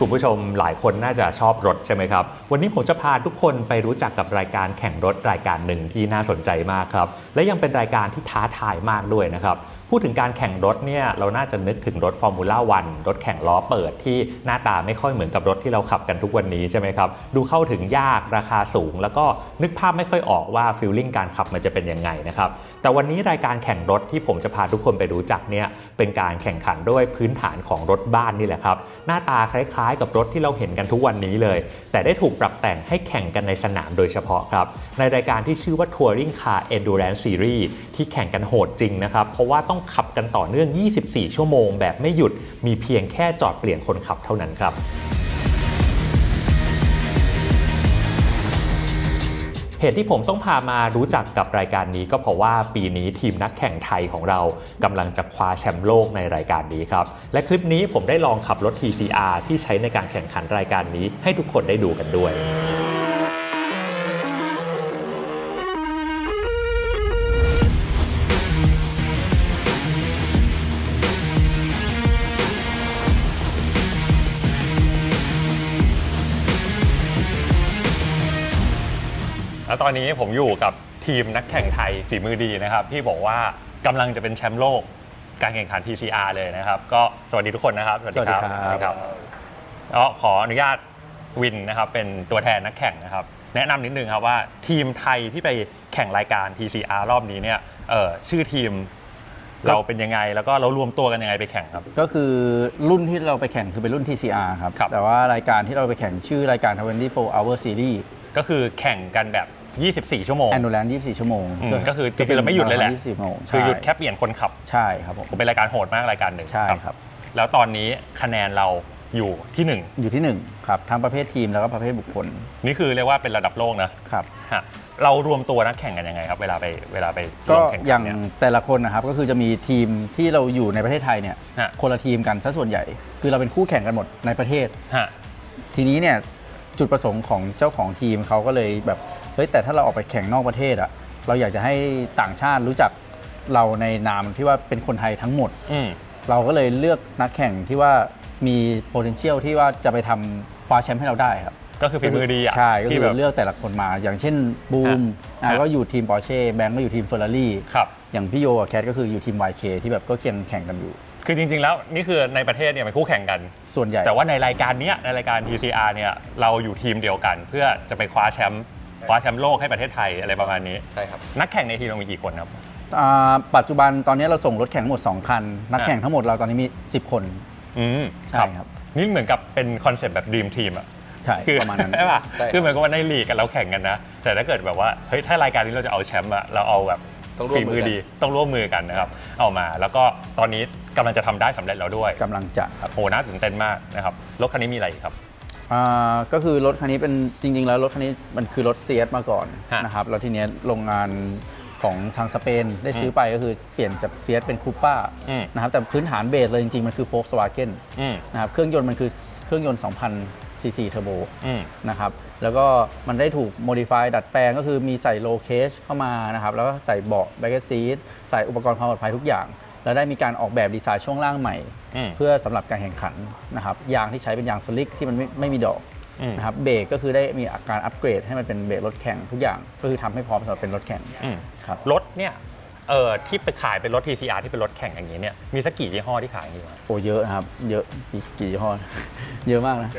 คุณผู้ชมหลายคนน่าจะชอบรถใช่ไหมครับ วันนี้ผมจะพาทุกคนไปรู้จักกับรายการแข่งรถรายการหนึ่งที่น่าสนใจมากครับ และยังเป็นรายการที่ท้าทายมากด้วยนะครับ พูดถึงการแข่งรถเนี่ยเราน่าจะนึกถึงรถฟอร์มูล่าวันรถแข่งล้อเปิดที่หน้าตาไม่ค่อยเหมือนกับรถที่เราขับกันทุกวันนี้ใช่ไหมครับ ดูเข้าถึงยากราคาสูง แล้วก็นึกภาพไม่ค่อยออกว่าฟีลลิ่งการขับมันจะเป็นยังไงนะครับ แต่วันนี้รายการแข่งรถที่ผมจะพาทุกคนไปรู้จักเนี่ยเป็นการแข่งขันด้วยพื้นฐานของรถบ้านนี่แหละครับ หน้าตาคล้ายๆ กับรถที่เราเห็นกันทุกวันนี้เลย แต่ได้ถูกปรับแต่งให้แข่งกันในสนามโดยเฉพาะครับในรายการที่ชื่อว่า Touring Car Endurance Series ที่แข่งกันโหดจริงนะครับเพราะว่าต้องขับกันต่อเนื่อง 24 ชั่วโมง แบบไม่หยุด มีเพียงแค่จอดเปลี่ยนคนขับเท่านั้นครับเหตุที่ผมต้องพามารู้จักกับรายการนี้ก็เพราะว่าปีนี้ทีมนักแข่งไทยของเรากำลังจะคว้าแชมป์โลกในรายการนี้ครับ และคลิปนี้ผมได้ลองขับรถ TCR ที่ใช้ในการแข่งขันรายการนี้ให้ทุกคนได้ดูกันด้วย ตอนนี้ผมอยู่กับทีมนักแข่งไทยฝีมือดีนะครับ ที่บอกว่ากำลังจะเป็นแชมป์โลกการแข่งขัน TCR เลยนะครับ ก็สวัสดีทุกคนนะครับสวัสดีครับก็ขออนุญาตวินนะครับ เป็นตัวแทนนักแข่งนะครับ แนะนำนิดนึงครับว่าทีมไทยที่ไปแข่งรายการ TCR รอบนี้เนี่ยเออชื่อทีมเราเป็นยังไง แล้วก็เรารวมตัวกันยังไงไปแข่งครับ ก็คือรุ่นที่เราไปแข่งคือเป็นรุ่น TCR ครับ ครับ แต่ว่ารายการที่เราไปแข่งชื่อรายการ 24 Hour Series ก็คือแข่งกันแบบ 24 ชั่วโมง Endurance 24 ชั่วโมงอืมก็คือจริงๆเราไม่หยุดเลยแหละ24ชั่วโมงคืใช่อหยุดแค่เปลี่ยนคนขับใช่ครับผมผมเป็นรายการโหดมากรายการหนึ่งใช่ครับ แล้วตอนนี้คะแนนเราอยู่ที่หนึ่งอยู่ที่1ครับทั้งประเภททีมแล้วก็ประเภทบุคคลนี่คือเรียกว่าเป็นระดับโลกนะครับ ฮะเรารวมตัวนักแข่งกันยังไงครับ เวลาไปเวลาไปร่ก็วมแข่งอขัย่านงเนี่ย แต่ละคนนะครับก็คือจะมีทีมที่เราอยู่ในประเทศไทยเนี่ยฮะ คนละทีมกันซะส่วนใหญ่ คือเราเป็นคู่แข่งกันหมดในประเทศ ฮะ ทีนี้เนี่ยจุดประสงค์ของเจ้าของทีมเขาก็เลยแบบ เฮ้ยแต่ถ้าเราออกไปแข่งนอกประเทศอะเราอยากจะให้ต่างชาติรู้จักเราในนามที่ว่าเป็นคนไทยทั้งหมด อืม เราก็เลยเลือกนักแข่งที่ว่ามี potential ที่ว่าจะไปทำคว้าแชมป์ให้เราได้ครับก็คือฝีมือดีอะใช่ก็ที่คืแบอบ เลือกแต่ละคนมา อย่างเช่นบูมฮะอะ ก็อยู่ทีมปอร์เช่แบงก์ก็อยู่ทีมเฟอร์รารี่ครับ อย่างพี่โยกับแคทก็คืออยู่ทีม YK ที่แบบก็เคียงแข่งกันอยู่ คือจริงๆแล้วนี่คือในประเทศเนี่ยเป็นคู่แข่งกัน ส่วนใหญ่ แต่ว่าในรายการเนี้ยในรายการ TCR เนี่ยเราอยู่ทีมเดียวกัน เพื่อจะไปคว้าแชมป์ คว้าแชมป์โลกให้ประเทศไทยอะไรประมาณนี้ ใช่ครับ นักแข่งในทีมเรามีกี่คนครับ อ่าปัจจุบันตอนนี้เราส่งรถแข่งทั้งหมด 2 คัน นักอะแข่งทั้งหมดเราตอนนี้มี 10 คน อืมใช่ครับ นี่เหมือนกับเป็นคอนเซ็ปต์แบบดีมทีมอะใช่คือประมาณนั้นใช่ป่ะใช่ครับ คือเหมือนกับว่าในลีกกันเราแข่งกันนะ แต่ถ้าเกิดแบบว่าเฮ้ยถ้ารายการนี้เราจะเอาแชมป์อะเราเอาแบบต้องร่วฝีมมืมืออกัน ดีต้องร่วมมือกันนะครับ เอามาแล้วก็ตอนนี้กำลังจะทำได้สำเร็จแล้วด้วยกำลังจะครับ โหน่าตื่นเต้นมากนะครับรถคันนี้มีอะไรอีกครับ อ่าก็คือรถคันนี้เป็นจริง ๆ แล้วรถคันนี้มันคือรถเซียมาก่อนฮะ นะครับแล้วทีเนี้ยโรงงานของทางสเปนได้ซื้อไปก็คือเปลี่ยนจากเซียเป็นคูป้าอืม นะครับแต่พื้นฐานเบสเลยจริง ๆ มันคือ Volkswagen อืมนะครับเครื่องยนต์มันคือเครื่องยนต์2,000ซีซีเทอร์โบ อืม นะครับแล้วก็มันได้ถูกโมดิฟายดัดแปลงก็คือมีใส่โลเคชเข้ามานะครับแล้วก็ใส่เบาะแบ็กซีทใส่อุปกรณ์ความปลอดภัยทุกอย่าง แล้วได้มีการออกแบบดีไซน์ช่วงล่างใหม่ อืม เพื่อสำหรับการแข่งขันนะครับยางที่ใช้เป็นยางสลิกที่มันไม่ไม่มีดอกอืม นะครับเบรกก็คือได้มีอาการอัปเกรดให้มันเป็นเบรกรถแข่งทุกอย่างก็คือทำให้พร้อมสำหรับเป็นรถแข่งอืมครับรถเนี่ยเออที่ไปขายเป็นรถ TCR ที่เป็นรถแข่งอย่างนี้เนี่ยมีสักกี่ยี่ห้อที่ขายอย่างนี้วะโอ้เยอะนะครับเยอะมีกี่ยี่ห้อ เยอะมากนะ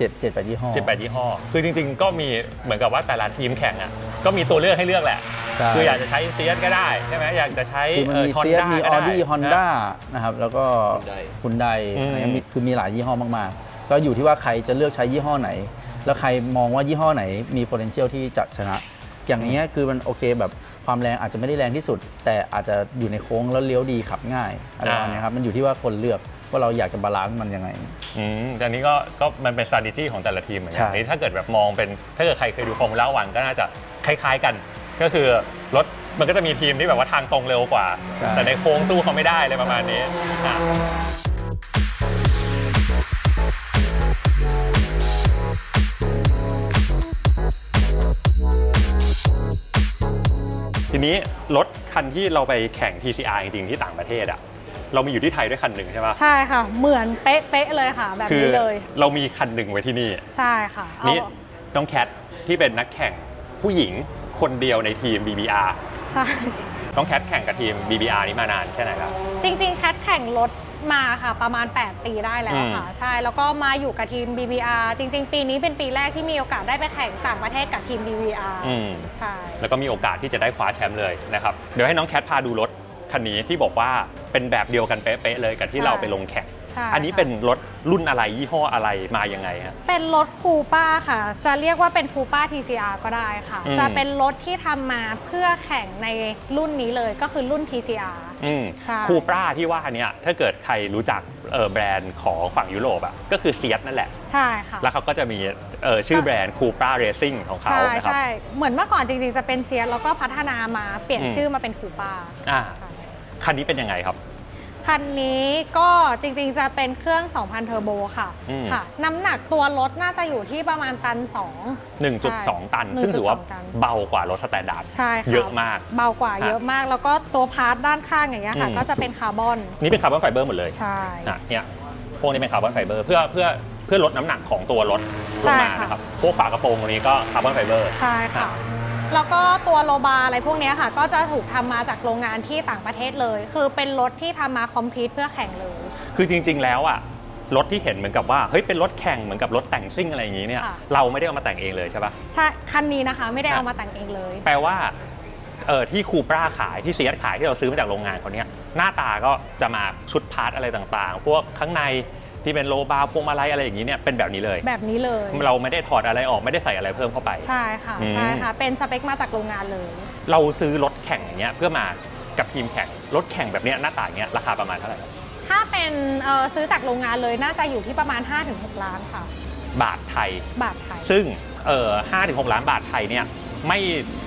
เจ็ดเจ็ดแปดยี่ห้อ เจ็ดแปดยี่ห้อ คือจริงๆ ก็มีเหมือนกับว่าแต่ละทีมแข่งอะ ก็มีตัวเลือกให้เลือกแหละ ใช่ คืออยากจะใช้เซียสก็ได้ใช่ไหมอยากจะใช้คือมันมีฮอนเซียด้ามีก็ออได้ดี้ฮอนด้านะครับแล้วก็ Hyundai คุณไดอืมคือมีหลายยี่ห้อมากๆ ก็อยู่ที่ว่าใครจะเลือกใช้ยี่ห้อไหน แล้วใครมองว่ายี่ห้อไหนมี potential ที่จะชนะ อย่างนี้ยคือมันโอเคแบบความแรงอาจจะไม่ได้แรงที่สุด แต่อาจจะอยู่ในโค้งแล้วเลี้ยวดีขับง่ายอะไรประมาณนี้ครับมันอยู่ที่ว่าคนเลือก ว่าเราอยากจะบาลานซ์มันยังไง อืมแต่อันนี้ก็ก็มันเป็น strategy ของแต่ละทีมเหมือนกัใช่ นนี่ถ้าเกิดแบบมองเป็นถ้าเกิดใครเคยดูฟอร์มูล่าวันก็น่าจะคล้ายๆกัน ก็คือรถมันก็จะมีทีมที่แบบว่าทางตรงเร็วกว่าแต่ในโค้งสู้เขาไม่ได้เลยประมาณนี้อะทีนี้รถคันที่เราไปแข่ง TCR จริงๆที่ต่างประเทศอะ เรามีอยู่ที่ไทยด้วยคันหนึ่งใช่ปะใช่ค่ะ เหมือนเป๊ะๆเลยค่ะ แบบคืนี้เลย เรามีคันหนึ่งไว้ที่นี่ ใช่ค่ะเอานี่น้องแคทที่เป็นนักแข่งผู้หญิงคนเดียวในทีม BBR ใช่ น้องแคทแข่งกับทีม BBR นี้มานานแค่ไหนแล้ว จริงๆ แคทแข่งรถมาค่ะประมาณ 8 ปีได้แล้วค่ะ ใช่แล้วก็มาอยู่กับทีม BBR จริง ๆ ปีนี้เป็นปีแรกที่มีโอกาสได้ไปแข่งต่างประเทศกับทีม BBR อืม ใช่ แล้วก็มีโอกาสที่จะได้คว้าแชมป์เลยนะครับ เดี๋ยวให้น้องแคทพาดูรถ คันนี้ที่บอกว่าเป็นแบบเดียวกันเป๊ะๆเลยกับที่เราไปลงแข่งใช่อันนี้ค่ะ เป็นรถรุ่นอะไรยี่ห้ออะไรมายังไงฮะ เป็นรถคูป้าค่ะ จะเรียกว่าเป็นคูป้า TCR ก็ได้ค่ะ อืม จะเป็นรถที่ทำมาเพื่อแข่งในรุ่นนี้เลยก็คือรุ่น TCR อืมใช่ คูปราที่ว่าเนี่ยถ้าเกิดใครรู้จักเอ่อแบรนด์ของฝั่งยุโรปอะก็คือเซียสนั่นแหละ ใช่ค่ะ แล้วเขาก็จะมีเอ่อชื่อแบรนด์คูปราเรซิ่งของเขาใช่นะครับ ใช่เหมือนเมื่อก่อนจริงๆ จะเป็นเซียสแล้วก็พัฒนามาเปลี่ยนอืม ชื่อมาเป็นคูป้า อ่าใช่ คันนี้เป็นยังไงครับ คันนี้ก็จริงๆจะเป็นเครื่อง 2,000 เทอร์โบค่ะอืม ค่ะ น้ำหนักตัวรถน่าจะอยู่ที่ประมาณตัน1.2 ตัน1.2ซึ่งถือว่าตันเบากว่ารถสแตนดาร์ด2ใช่ค่ะเยอะมาก เบากว่าฮะเยอะมาก แล้วก็ตัวพาร์ทด้านข้างอย่างเงี้ยค่ะ อืม ก็จะเป็นคาร์บอน นี่เป็นคาร์บอนไฟเบอร์หมดเลยใช่ อะเนี่ยพวกนี้เป็นคาร์บอนไฟเบอร์เพื่อเพื่อเพื่อลดน้ำหนักของตัวรถลงมาใช่ค่ะ นะครับพวกฝากระโปรงตรงนี้ก็คาร์บอนไฟเบอร์ ใช่ค่ะ แล้วก็ตัวโลบาร์อะไรพวกเนี้ยค่ะ ก็จะถูกทำมาจากโรงงานที่ต่างประเทศเลย คือเป็นรถที่ทำมาคอมพลีทเพื่อแข่งเลย คือจริง ๆ แล้วอะรถที่เห็นเหมือนกับว่าเฮ้ยเป็นรถแข่งเหมือนกับรถแต่งซิ่งอะไรอย่างนี้เนี่ยค่ะเราไม่ได้เอามาแต่งเองเลยใช่ปะใช่คันนี้นะคะไม่ได้ฮะเอามาแต่งเองเลย แปลว่าเออที่คูปราขายที่เซียสขายที่เราซื้อมาจากโรงงานเขาเนี่ยหน้าตาก็จะมาชุดพาร์ทอะไรต่างๆ พวกข้างใน ที่เป็นโลบาร์พวงมาลัยอะไรอย่างนี้เนี่ยเป็นแบบนี้เลย แบบนี้เลย เราไม่ได้ถอดอะไรออกไม่ได้ใส่อะไรเพิ่มเข้าไป ใช่ค่ะอืม ใช่ค่ะ เป็นสเปคมาจากโรงงานเลย เราซื้อรถแข่งอย่างเงี้ยเพื่อมากับทีมแข่งรถแข่งแบบเนี้ยหน้าตาอย่างเงี้ยราคาประมาณเท่าไหร่ถ้าเป็นเอ่อซื้อจากโรงงานเลยน่าจะอยู่ที่ประมาณ 5-6 ล้านค่ะ บาทไทย บาทไทย ซึ่งเอ่อ5ถึง6ล้านบาทไทยเนี่ยไม่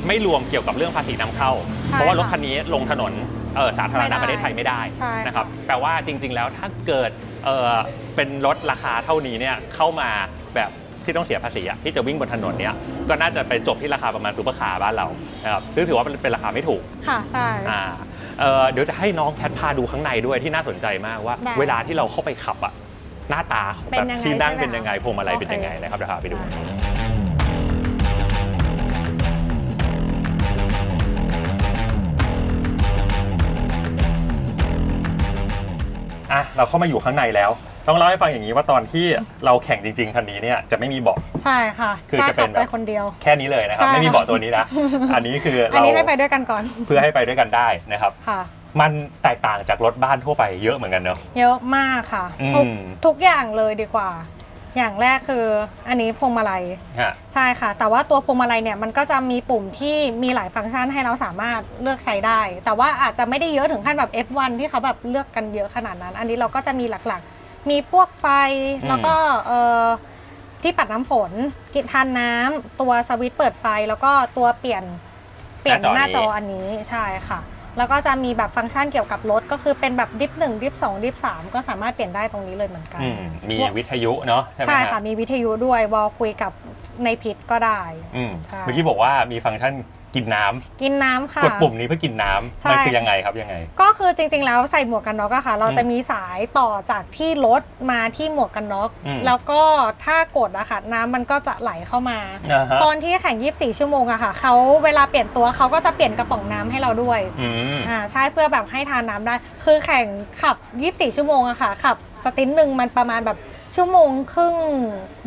ไม่รวมเกี่ยวกับเรื่องภาษีนำเข้าใช่เพราะว่ารถค่ะคันนี้ลงถนน เอ่อสาธารณะไม่ได้ประเทศไทยไม่ได้ใช่ค่ะ นะครับแปลว่าจริง ๆ แล้วถ้าเกิดเอ่อเป็นรถราคาเท่านี้เนี่ยเข้ามาแบบที่ต้องเสียภาษีอะที่จะวิ่งบนถนนเนี่ยก็น่าจะไปจบที่ราคาประมาณซูเปอร์คาร์บ้านเรานะครับซึ่งถือว่าเป็นราคาไม่ถูก ค่ะ ใช่ อ่าเอ่อเดี๋ยวจะให้น้องแคทพาดูข้างในด้วยที่น่าสนใจมากว่า ได้เวลาที่เราเข้าไปขับอะหน้าตาเป็แบนบยังไงที่นั่งใช่ไหมเป็นยังไงพวงมาลัยโอเค เป็นยังไงนะครับเดี๋ยวพาไปดู ได้ อะเราเข้ามาอยู่ข้างในแล้ว ต้องเล่าให้ฟังอย่างนี้ว่าตอนที่เราแข่งจริงๆคันนี้เนี่ยจะไม่มีเบาะ ใช่ค่ะคือจะเป็นกล้าขับไปแบบคนเดียว แค่นี้เลยนะครับ ใช่ ไม่มีเบาะตัวนี้นะ อันนี้คืออันเรานี้ได้ไปด้วยกันก่อนเพื่อให้ไปด้วยกันได้นะครับ ค่ะ มันแตกต่างจากรถบ้านทั่วไปเยอะเหมือนกันเนอะ เยอะมากค่ะ อืม ทุกทุกอย่างเลยดีกว่า อย่างแรกคืออันนี้พวงมาลัย ฮะ ใช่ค่ะ แต่ว่าตัวพวงมาลัยเนี่ยมันก็จะมีปุ่มที่มีหลายฟังก์ชันให้เราสามารถเลือกใช้ได้ แต่ว่าอาจจะไม่ได้เยอะถึงขั้นแบบ F1 ที่เขาแบบเลือกกันเยอะขนาดนั้น อันนี้เราก็จะมีหลักๆ มีพวกไฟอืม แล้วก็เอ่อที่ปัดน้ำฝนกินทานน้ำตัวสวิตช์เปิดไฟแล้วก็ตัวเปลี่ยนเปลี่ยนหน้าจออันนี้ใช่ค่ะ แล้วก็จะมีแบบฟังก์ชันเกี่ยวกับรถ ก็คือเป็นแบบดิฟหนึ่งดิฟสองดิฟสามก็สามารถเปลี่ยนได้ตรงนี้เลยเหมือนกัน อืมมีวิทยุเนาะใช่ไหมใช่ฮค่ะมีวิทยุด้วยวอลคุยกับในพิษก็ได้ อืมใช่ เมื่อกี้บอกว่ามีฟังก์ชัน กินน้ำกินน้ำค่ะ กดปุ่มนี้เพื่อกินน้ำใช่ มันคือยังไงครับยังไง ก็คือจริงๆ แล้วใส่หมวกกันน็อกอะค่ะ เราอืมจะมีสายต่อจากที่รถมาที่หมวกกันน็อก อืม แล้วก็ถ้ากดอะค่ะน้ำมันก็จะไหลเข้ามา อ่าฮะตอนที่แข่ง 24 ชั่วโมงอะค่ะเขาเวลาเปลี่ยนตัวเขาก็จะเปลี่ยนกระป๋องน้ำให้เราด้วย อืม อ่าใช่เพื่อแบบให้ทานน้ำได้ คือแข่งขับ 24 ชั่วโมงอะค่ะขับ สตินหนึ่งมันประมาณแบบชั่วโมงครึ่ง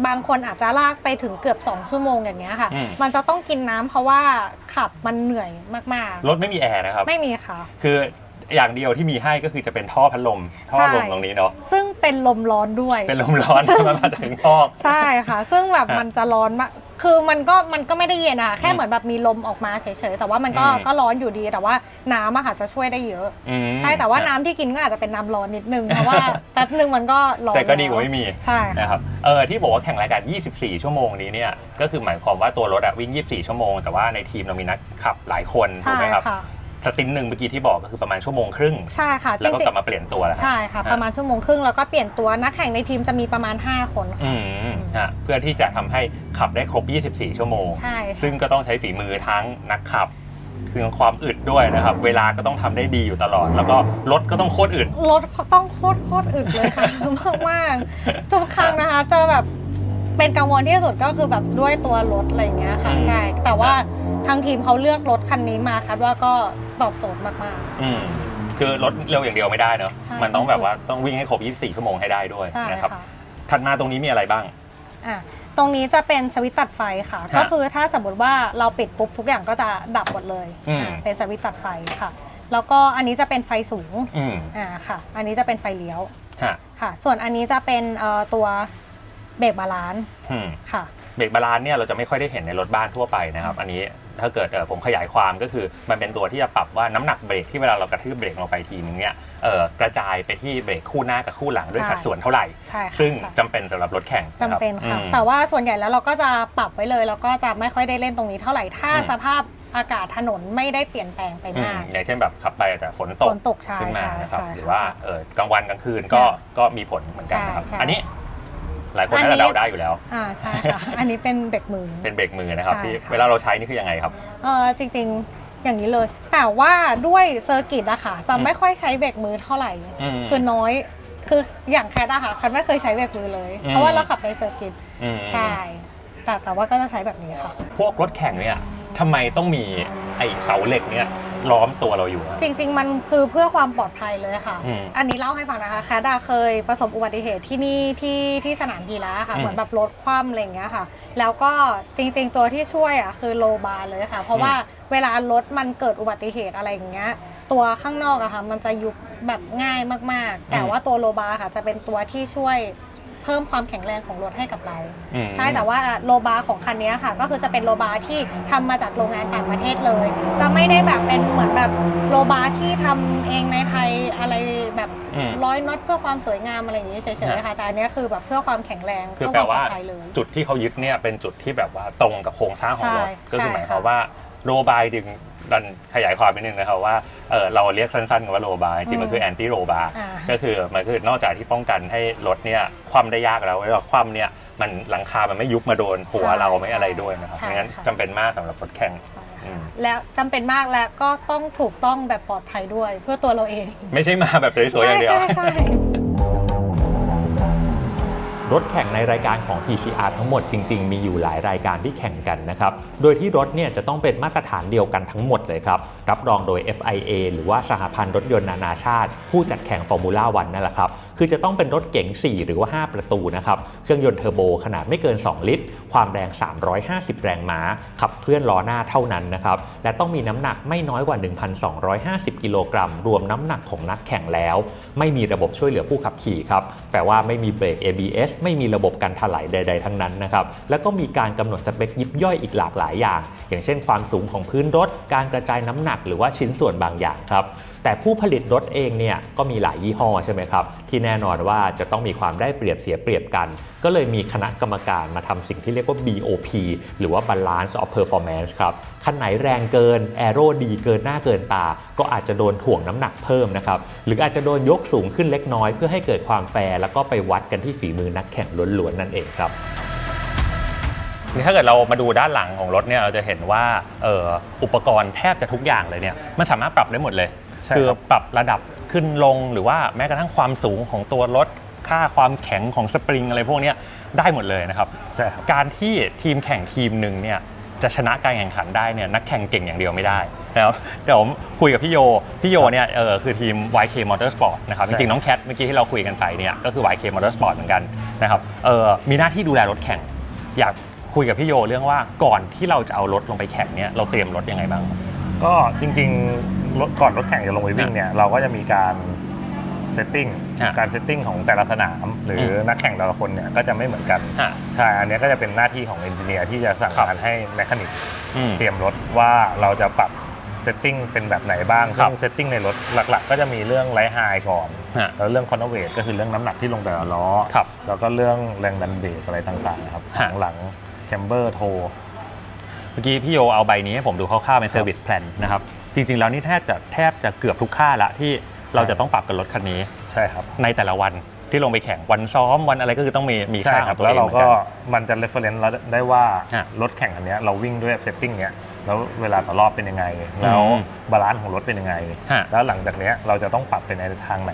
บางคนอาจจะลากไปถึงเกือบ 2 ชั่วโมงอย่างเงี้ยค่ะ อืม มันจะต้องกินน้ำเพราะว่าขับมันเหนื่อยมากรถไม่มีแอร์นะครับ ๆ ไม่มีค่ะ คืออย่างเดียวที่มีให้ก็คือจะเป็นท่อพัดลม ท่อใช่ลมตรงนี้เนาะ ซึ่งเป็นลมร้อนด้วย เป็นลมร้อนมันมาถึงห้องใช่ค่ะ ซึ่งแบบฮะ มันจะร้อนมาก คือมันก็มันก็ไม่ได้เย็นอะแค่อืมเหมือนแบบมีลมออกมาเฉยๆ แต่ว่ามันก็อืม ก็ร้อนอยู่ดี แต่ว่าน้ำอะค่ะจะช่วยได้เยอะ อืมใช่แต่ว่าน้ำที่กินก็อาจจะเป็นน้ำร้อนนิดนึง เพราะว่าแป๊บนึงมันก็ร้อนแต่ก็ดีกว่าล้ไม่มีใช่นะคค่ะรับเออที่บอกว่าแข่งรายการ 24 ชั่วโมงนี้เนี่ยก็คือหมายความว่าตัวรถอะวิ่ง 24 ชั่วโมง แต่ว่าในทีมเรามีนักขับหลายคนถูกใช่ไหมครับค่ะ สตินหนึ่งเมื่อกี้ที่บอกก็คือประมาณชั่วโมงครึ่ง ใช่ค่ะแล้วก็จริงกลับมาเปลี่ยนตัวแล้วๆใช่ค่ะประมาณชั่วโมงครึ่งแล้วก็เปลี่ยนตัวนักแข่งในทีมจะมีประมาณ 5 คนค่ะ อืมฮะเพื่อที่จะทำให้ขับได้ครบ 24 ชั่วโมง ใช่ค่ะซึ่งก็ต้องใช้ฝีมือทั้งนักขับถึงความอึดด้วยนะครับ เวลาก็ต้องทำได้ดีอยู่ตลอด แล้วก็รถก็ต้องโคตรอึด รถต้องโคตรโคตรอึดเลยค่ะ มากมากๆทุกครั้งนะคะเจอแบบเป็นกังวลที่สุดก็คือแบบด้วยตัวรถอะไรอย่างเงี้ยค่ะ อืม ใช่ แต่ว่า ทางทีมเขาเลือกรถคันนี้มาคัดว่าก็ตอบโจทย์มาก อืมคือรถเร็วอย่างเดียวไม่ได้เนอะใช่มันต้องแบบว่าต้องวิ่งให้ครบ 24 ชั่วโมงให้ได้ด้วยๆ ใช่นะครับค่ะ ถัดมาตรงนี้มีอะไรบ้าง อะตรงนี้จะเป็นสวิตช์ตัดไฟค่ะ ฮะก็คือถ้าสมมติว่าเราปิดปุ๊บทุกอย่างก็จะดับหมดเลยอืม อะเป็นสวิตช์ตัดไฟค่ะ แล้วก็อันนี้จะเป็นไฟสูงอืมอ่าค่ะ อันนี้จะเป็นไฟเลี้ยวฮะค่ะ ส่วนอันนี้จะเป็นเอ่อตัวเบรกบาลานซ์อืมค่ะ เบรกบาลานซ์เนี่ยเราจะไม่ค่อยได้เห็นในรถบ้านทั่วไปนะครับ อันนี้ ถ้าเกิดเอ่อผมขยายความก็คือมันเป็นตัวที่จะปรับว่าน้ำหนักเบรกที่เวลาเรากระทืบเบรกลงไปทีนึงเนี่ยเอ่อกระจายไปที่เบรกคู่หน้ากับคู่หลังด้วยใช่สัดส่วนเท่าไหร่ใช่ค่ะซึ่งใช่จำเป็นสำหรับรถแข่งจำเป็นรับค่ะอืมแต่ว่าส่วนใหญ่แล้วเราก็จะปรับไว้เลยแล้วก็จะไม่ค่อยได้เล่นตรงนี้เท่าไหร่ถ้าอืมสภาพอากาศถนนไม่ได้เปลี่ยนแปลงไปอืมมากอย่างเช่นแบบขับไปแต่ฝนตฝกนตกใช่ขึ้นมาใช่นะครับใช่หรือว่าค่ะเออกลางวันกลางคืนก็ค่ะก็มีผลเหมือนกันนะครับใช่ใช่อันนี้ หลายคนอันน่านี้จะเดาได้อยู่แล้ว อ่าใช่ค่ะ อันนี้เป็นเบรกมือ เป็นเบรกมือนะครับใช่ที่ค่ะเวลาเราใช้นี่คือยังไงครับ เออจริงๆอย่างนี้เลย แต่ว่าด้วยเซอร์กิตอะค่ะจะไม่ค่อยใช้เบรกมือเท่าไหร่อืมคือน้อย คืออย่างแคทอะค่ะแคทไม่เคยใช้เบรกมือเลยอืมเพราะว่าเราขับในเซอร์กิตอืมใช่ แต่แต่ว่าก็จะใช้แบบนี้ค่ะ พวกรถแข่งเนี่ยทำไมต้องมีไอ้เสาเหล็กเนี่ย ล้อมตัวเราอยู่อะ จริง ๆ มันคือเพื่อความปลอดภัยเลยค่ะ อืมอันนี้เล่าให้ฟังนะคะแคดาเคยประสบอุบัติเหตุที่นี่ที่ที่สนามกีฬาค่ะ อืมเหมือนแบบรถคว่ำอะไรอย่างเงี้ยค่ะ แล้วก็จริง ๆ ตัวที่ช่วยอะคือโลบาร์เลยค่ะ เพราะว่าเวลารถมันเกิดอุบัติเหตุอะไรอย่างเงี้ย ตัวข้างนอกอะค่ะ มันจะยุบแบบง่ายมากๆ แต่ว่าตัวโลบาร์ค่ะจะเป็นตัวที่ช่วย เพิ่มความแข็งแรงของรถให้กับเรา อืม ใช่แต่ว่าโลบาร์ของคันนี้ค่ะ ก็คือจะเป็นโลบาร์ที่ทำมาจากโรงงานต่างประเทศเลย จะไม่ได้แบบเป็นเหมือนแบบโลบาร์ที่ทำเองในไทยอะไรแบบอืม ร้อยน็อตเพื่อความสวยงามอะไรอย่างนี้เฉยๆค่ะแต่อันนี้คือแบบเพื่อความแข็งแรงคือเพื่อแปคลวามปลว่าอดภัยเลย จุดที่เขายึดเนี่ยเป็นจุดที่แบบว่าตรงกับโครงสร้างของรถใช่ก็คือหมายใช่ความค่ะว่าโลบายจึง ดันขยายความไปนิดนึงนะครับว่าเออเราเรียกสั้นๆกันว่าโลบายจริงๆมันคือแอนตี้โลบาอ่า ก็คือมันคือนอกจากที่ป้องกันให้รถเนี่ยคว่ำได้ยากแล้วแล้วคว่ำเนี่ยมันหลังคามันไม่ยุบมาโดนหัวเราไม่อะไรด้วยนะครับใช่ไม่งั้นค่ะ จำเป็นมากสำหรับรถแข่งอืมแล้วจำเป็นมากและก็ต้องถูกต้องแบบปลอดภัยด้วยเพื่อตัวเราเอง ไม่ใช่มาแบบสวยๆอย่างเดียว ใช่ใช่ รถแข่งในรายการของ TCR ทั้งหมดจริง ๆ มีอยู่หลายรายการที่แข่งกันนะครับ โดยที่รถเนี่ยจะต้องเป็นมาตรฐานเดียวกันทั้งหมดเลยครับ รับรองโดย FIA หรือว่าสหพันธ์รถยนต์นานาชาติ ผู้จัดแข่งฟอร์มูล่าวันนั่นแหละครับ คือจะต้องเป็นรถเก๋ง 4 หรือว่า 5 ประตูนะครับเครื่องยนต์เทอร์โบขนาดไม่เกิน 2 ลิตร ความแรง 350 แรงม้า ขับเคลื่อนล้อหน้าเท่านั้นนะครับและต้องมีน้ำหนักไม่น้อยกว่า 1,250 กิโลกรัม รวมน้ำหนักของนักแข่งแล้ว ไม่มีระบบช่วยเหลือผู้ขับขี่ครับแปลว่าไม่มีเบรก ABS ไม่มีระบบการถลายใด ๆ ทั้งนั้นนะครับแล้วก็มีการกำหนดสเปคยิบย่อยอีกหลากหลายอย่าง อย่างเช่น ความสูงของพื้นรถ การกระจายน้ำหนักหรือว่าชิ้นส่วนบางอย่างครับ แต่ผู้ผลิตรถเองเนี่ยก็มีหลายยี่ห้อใช่ไหมครับ ที่แน่นอนว่าจะต้องมีความได้เปรียบเสียเปรียบกัน ก็เลยมีคณะกรรมการมาทำสิ่งที่เรียกว่า BOP หรือว่า Balance of Performance ครับคันไหนแรงเกินแอโรดีเกินหน้าเกินตา ก็อาจจะโดนถ่วงน้ำหนักเพิ่มนะครับ หรืออาจจะโดนยกสูงขึ้นเล็กน้อยเพื่อให้เกิดความแฟร์แล้วก็ไปวัดกันที่ฝีมือนักแข่งล้วนๆนั่นเองครับถ้าเกิดเรามาดูด้านหลังของรถเนี่ยเราจะเห็นว่าอออุปกรณ์แทบจะทุกอย่างเลยเนี่ยมันสามารถปรับได้หมดเลย ใช่คือครับปรับระดับขึ้นลงหรือว่าแม้กระทั่งความสูงของตัวรถค่าความแข็งของสปริงอะไรพวกเนี้ยได้หมดเลยนะครับ ใช่ครับ การที่ทีมแข่งทีมหนึ่งเนี่ยจะชนะการแข่งขันได้เนี่ยนักแข่งเก่งอย่างเดียวไม่ได้แล้วเดี๋ยวผมคุยกับพี่โย พี่โยเนี่ยเออคือทีม YK Motorsport นะครับจใช่ ริงๆน้องแคทเมื่อกี้ที่เราคุยกันไปเนี่ยก็คือ YK Motorsport เหมือนกันนะครับเออมีหน้าที่ดูแลรถแข่ง อยากคุยกับพี่โยเรื่องว่าก่อนที่เราจะเอารถลงไปแข่งเนี่ยเราเตรียมรถยังไงบ้าง ก็จริงๆรถก่อนรถแข่งจะลงไปวิ่งเนี่ยเราก็จะมีการเซตติ้งฮะการเซตติ้งของแต่ละสนาม หรืออมนักแข่งแต่ละคนเนี่ยก็จะไม่เหมือนกันฮะใช่อันเนี้ยก็จะเป็นหน้าที่ของเอนจิเนียร์ที่จะสั่งครับการให้แมคานิกอืมเตรียมรถว่าเราจะปรับเซตติ้งเป็นแบบไหนบ้างครัซึ่บงเซตติ้งในรถหลัก ๆ ก็จะมีเรื่องไลท์ไฮก่อนฮะแล้วเรื่องคอนเวทก็คือเรื่องน้ำหนักที่ลงแต่ละล้อครับแล้วก็เรื่องแรงดันเบรกอะไรต่างๆนะครับฮะหลังแคมเบอร์โทเมื่อกี้พี่โยเอาใบนี้ให้ผมดูคร่าวๆเป็น Service Plan นะครับ จริงๆ แล้วนี่แทบจะแทบจะเกือบทุกค่าละที่เราจะต้องปรับกับรถคันนี้ ใช่ครับ ในแต่ละวันที่ลงไปแข่งวันซ้อมวันอะไรก็คือต้องมีมีใช่ค่าคขรัอบงตัวแล้เอวงเราเหมือนก็กันมันจะ reference เราได้ว่าฮะรถแข่งอันเนี้ยเราวิ่งด้วยเซตติ้งเนี้ยแล้วเวลาต่อรอบเป็นยังไง แล้วอืมบาลานซ์ของรถเป็นยังไงฮะแล้วหลังจากเนี้ยเราจะต้องปรับไปในทางไหน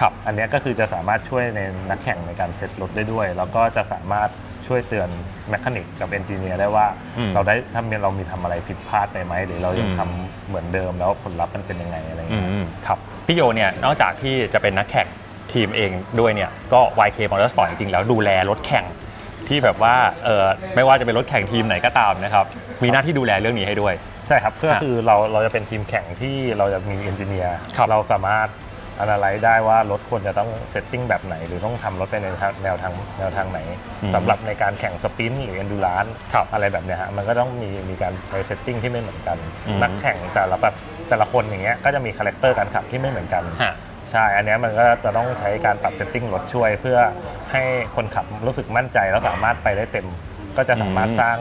ครับอันเนี้ยก็คือจะสามารถช่วยในนักแข่งในการเซตรถได้ด้วย แล้วก็จะสามารถ ช่วยเตือนแมคานิกกับเอนจิเนียร์ได้ว่า อืมเราได้ถ้ามีเรามีทำอะไรผิดพลาดไปไหมหรือเรายังอืม ทำเหมือนเดิมแล้วผลลัพธ์มันเป็นยังไงอะไรอืเงี้ย มครับพี่โยเนี่ยนอกจากที่จะเป็นนักแข่งทีมเองด้วยเนี่ยก็ YK Motorsport จริงๆแล้วดูแลรถแข่งที่แบบว่าเออไม่ว่าจะเป็นรถแข่งทีมไหนก็ตามนะครับมีหน้าที่ดูแลเรื่องนี้ให้ด้วย ใช่ครับก็ฮะคือเราเราจะเป็นทีมแข่งที่เราจะมีเอนจิเนียร์ครับเราสามารถ อนาลัยได้ว่ารถควรจะต้องเซตติ้งแบบไหน หรือต้องทำรถไปในทางแนวทางแนวทางไหนอืมสำหรับในการแข่งสปรินต์หรือเอนดูรานครับอะไรแบบเนี้ยฮะมันก็ต้องมีมีการใช้เซตติ้งที่ไม่เหมือนกันอืมนักแข่งแต่ละแบบแต่ละคนอย่างเงี้ยก็จะมีคาแรคเตอร์การขับที่ไม่เหมือนกันฮะใช่ อันเนี้ยมันก็จะต้องใช้การปรับเซตติ้งรถช่วย เพื่อให้คนขับรู้สึกมั่นใจแล้วสามารถไปได้เต็ม ก็จะสามารถอืมสร้าง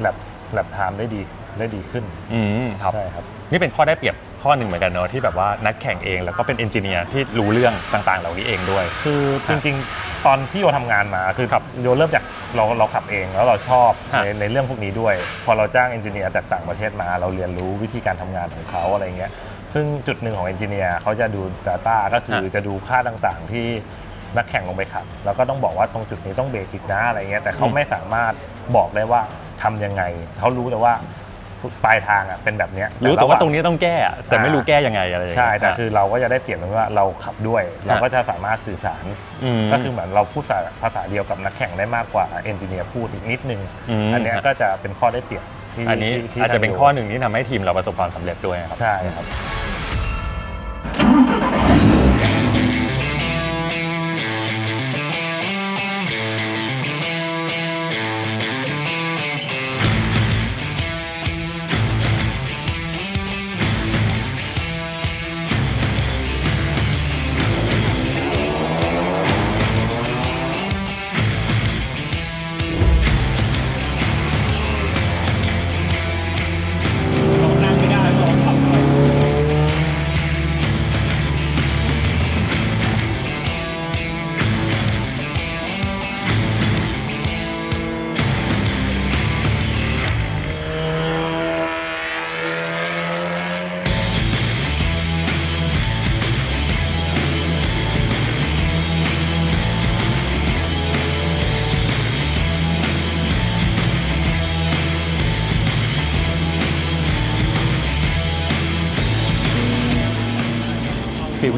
แลบแลบไทม์ได้ดีได้ดีขึ้นอืมครับใช่ครับ นี่เป็นข้อได้เปรียบ ข้อหนึ่งเหมือนกันเนอะที่แบบว่านักแข่งเองแล้วก็เป็นเอนจิเนียร์ที่รู้เรื่องต่างๆ เหล่านี้เองด้วย คือจริงๆ ตอนที่โยทำงานมาคือขับโยเริ่มจากเราเราขับเองแล้วเราชอบฮะในในเรื่องพวกนี้ด้วย พอเราจ้างเอนจิเนียร์จากต่างประเทศมา เราเรียนรู้วิธีการทำงานของเขาอะไรเงี้ยซึ่งจุดหนึ่งของเอนจิเนียร์เขาจะดู Data ก็คือจะดูค่าต่างๆ ที่นักแข่งลงไปขับ แล้วก็ต้องบอกว่าตรงจุดนี้ต้องเบรกอีกนะอะไรเงี้ยแต่เขาอืมไม่สามารถบอกได้ว่าทำยังไงเขารู้แต่ว่า ปลายทางอะเป็นแบบเนี้ยรู้แต่ว่าะหงตรงนี้ต้องแก้อะแต่ไม่รู้แก้ยังไงอะไรอย่างใช่เงี้ยแต่คือเราก็จะได้เปรียบตรงที่ว่าเราขับด้วย เราก็จะสามารถสื่อสาร ม ก็คือเหมือนเราพูดภาษาเดียวกับนักแข่งได้มากกว่าเอนจิเนียร์พูดอีกนิดนึงอืมอันเนี้ยก็จะเป็นข้อได้เปรียบที่อันนี้ที่ที่อาจจะเป็นทางข้อหนึ่งที่ทำให้ทีมเราประสบความสำเร็จด้วยครับ ใช่ครับ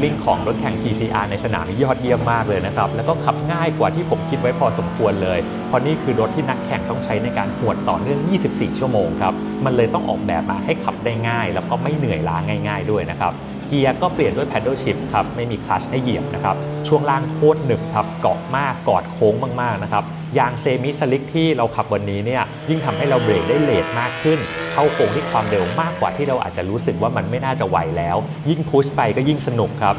ลิ่งของรถแข่ง TCR ในสนามนี่ยอดเยี่ยมมากเลยนะครับ แล้วก็ขับง่ายกว่าที่ผมคิดไว้พอสมควรเลย เพราะนี่คือรถที่นักแข่งต้องใช้ในการหวดต่อเนื่อง 24 ชั่วโมงครับ มันเลยต้องออกแบบมาให้ขับได้ง่าย แล้วก็ไม่เหนื่อยล้าง่าย ๆ ด้วยนะครับเกียร์ก็เปลี่ยนด้วย paddle shift ครับ ไม่มีคลัชให้เหยียบนะครับ ช่วงล่างโคตรหนึบครับ เกาะมากกอดโค้งมากๆนะครับ ยางเซมิสลิกที่เราขับวันนี้เนี่ยยิ่งทำให้เราเบรกได้เลทมากขึ้น เข้าโค้งที่ความเร็วมากกว่าที่เราอาจจะรู้สึกว่ามันไม่น่าจะไหวแล้ว ยิ่งพุชไปก็ยิ่งสนุกครับ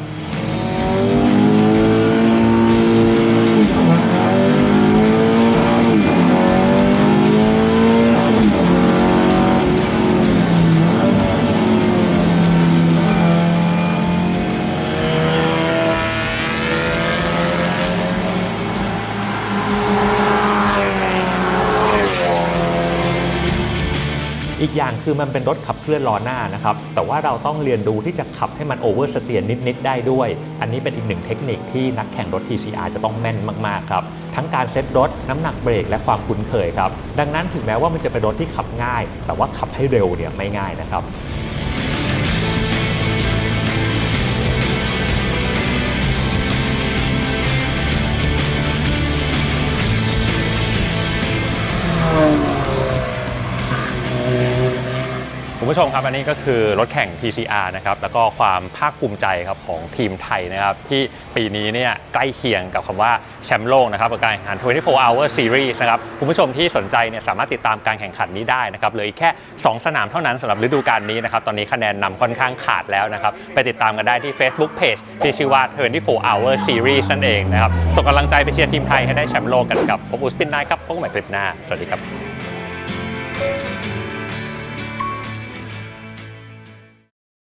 อย่างคือมันเป็นรถขับเคลื่อนล้อหน้านะครับ แต่ว่าเราต้องเรียนรู้ที่จะขับให้มันโอเวอร์สเตียนนิด ๆ ได้ด้วย อันนี้เป็นอีกหนึ่งเทคนิคที่นักแข่งรถ TCR จะต้องแม่นมาก ๆ ครับ ทั้งการเซ็ตรถ น้ำหนักเบรก และความคุ้นเคยครับ ดังนั้นถึงแม้ว่ามันจะเป็นรถที่ขับง่าย แต่ว่าขับให้เร็วเนี่ยไม่ง่ายนะครับ คุณผู้ชมครับอันนี้ก็คือรถแข่ง TCR นะครับแล้วก็ความภาคภูมิใจครับของทีมไทยนะครับที่ปีนี้เนี่ยใกล้เคียงกับคำว่าแชมป์โลกนะครับกับการแข่งขัน 24 hour series นะครับคุณผู้ชมที่สนใจเนี่ยสามารถติดตามการแข่งขันนี้ได้นะครับเหลยแค่ 2 สนามเท่านั้นสำหรับฤดูกาลนี้นะครับตอนนี้คะแนนนำค่อนข้างขาดแล้วนะครับไปติดตามกันได้ที่ Facebook Page ที่ชื่อว่า 24 hour series นั่นเองนะครับส่งกำลังใจไปเชียร์ทีมไทยให้ได้แชมป์โลกกันกับผมอุสปินนายครับพบกันใหม่คลิปหน้าสวัสดีครับ